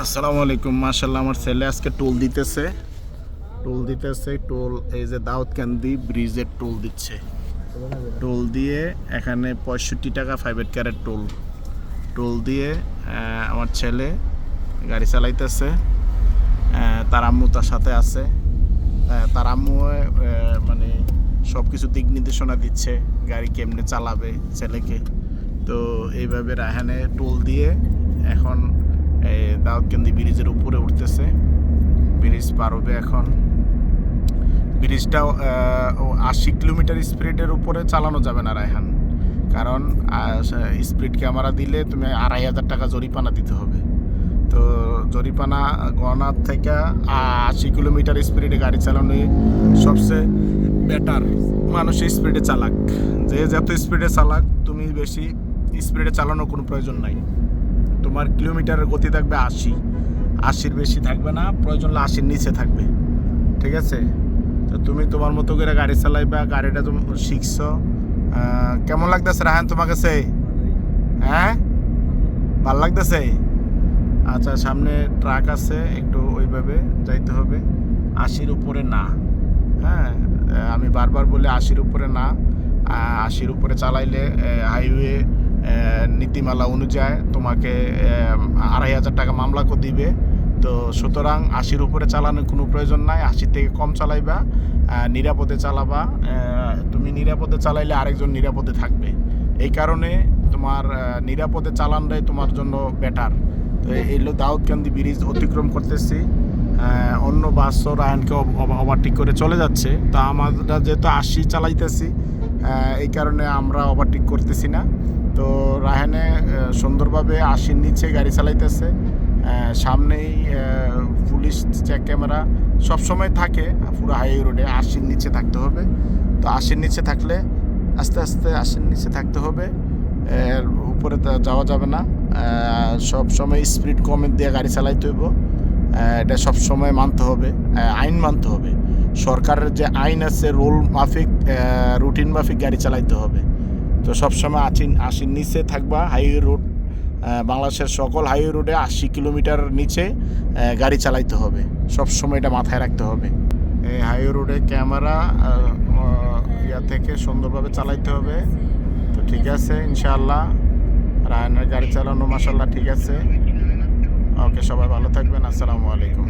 আসসালামু আলাইকুম মাশাল্লাহ আমার ছেলে আজকে টোল দিতেছে। টোল দিতেছে, টোল, এই যে দাউদকান্দি ব্রিজের টোল দিচ্ছে। টোল দিয়ে এখানে পঁয়ষট্টি টাকা ফাইভ ক্যারেট টোল। টোল দিয়ে আমার ছেলে গাড়ি চালাইতেছে। তার আম্মু তার সাথে আছে। তার আম্মু মানে সব কিছু দিক নির্দেশনা দিচ্ছে, গাড়ি কেমনে চালাবে ছেলেকে। তো এইভাবে রায়হানে টোল দিয়ে এখন এই দাউদকান্দি ব্রিজের উপরে উঠতেছে। ব্রিজ পার হবে এখন। ব্রিজটা আশি কিলোমিটার স্পিডের উপরে চালানো যাবে না রায়হান। কারণ স্পিড ক্যামেরা দিলে তুমি আড়াই হাজার টাকা জরিপানা দিতে হবে। তো জরিপানা গণার থেকে আশি কিলোমিটার স্পিডে গাড়ি চালানো সবচেয়ে বেটার মানুষ স্পিডে চালাক। যে যত স্পিডে চালাক, তুমি বেশি স্পিডে চালানোর কোনো প্রয়োজন নাই। তোমার কিলোমিটারের গতি থাকবে আশি। আশির বেশি থাকবে না, প্রয়োজন আশির নিচে থাকবে। ঠিক আছে? তো তুমি তোমার মতো করে গাড়ি চালাইবা, গাড়িটা তুমি শিখছো। কেমন লাগতেছে রাহান তোমার কাছে হ্যাঁ? ভালো লাগতেছে? আচ্ছা সামনে ট্রাক আছে, একটু ওইভাবে যাইতে হবে। আশির উপরে না। হ্যাঁ আমি বারবার বলি আশির উপরে না। আশির উপরে চালাইলে হাইওয়ে নীতিমালা অনুযায়ী তোমাকে আড়াই হাজার টাকা মামলা করে দিবে। তো সুতরাং আশির উপরে চালানোর কোনো প্রয়োজন নাই আশি থেকে কম চালাইবা নিরাপদে চালাবা তুমি নিরাপদে চালাইলে আরেকজন নিরাপদে থাকবে। এই কারণে তোমার নিরাপদে চালানটাই তোমার জন্য বেটার তো এই হলো দাউদকান্দি ব্রিজ অতিক্রম করতেছি। অন্য বাসও রায়নকে ওভারটেক করে চলে যাচ্ছে। তা আমরা যেহেতু আশি চালাইতেছি এই কারণে আমরা ওভারটেক করতেছি না। তো রায়হানে আহ, সুন্দরভাবে আশির নিচে গাড়ি চালাইতেছে। সামনেই পুলিশ চেক ক্যামেরা সবসময় থাকে পুরো হাইওয়ে রোডে আশির নিচে থাকতে হবে। তো আশির নিচে থাকলে আস্তে আস্তে আশির নিচে থাকতে হবে। এর উপরে যাওয়া যাবে না। সব সময় স্পিড কমে দিয়ে গাড়ি চালাইতে হইব। এটা সব সময় মানতে হবে। আইন মানতে হবে। সরকারের যে আইন আছে, রোল মাফিক রুটিন মাফিক গাড়ি চালাইতে হবে। তো সবসময় আশি আশির নিচে থাকবা, হাইওয়ে রোড বাংলাদেশের সকল হাইওয়ে রোডে আশি কিলোমিটার নিচে গাড়ি চালাইতে হবে। সব সময় এটা মাথায় রাখতে হবে। এই হাইওয়ে রোডে ক্যামেরা ইয়া থেকে সুন্দরভাবে চালাইতে হবে। তো ঠিক আছে, ইনশাআল্লাহ। রায়নের গাড়ি চালানো মাসাল্লাহ ঠিক আছে। ওকে, সবাই ভালো থাকবেন। আসসালামু আলাইকুম।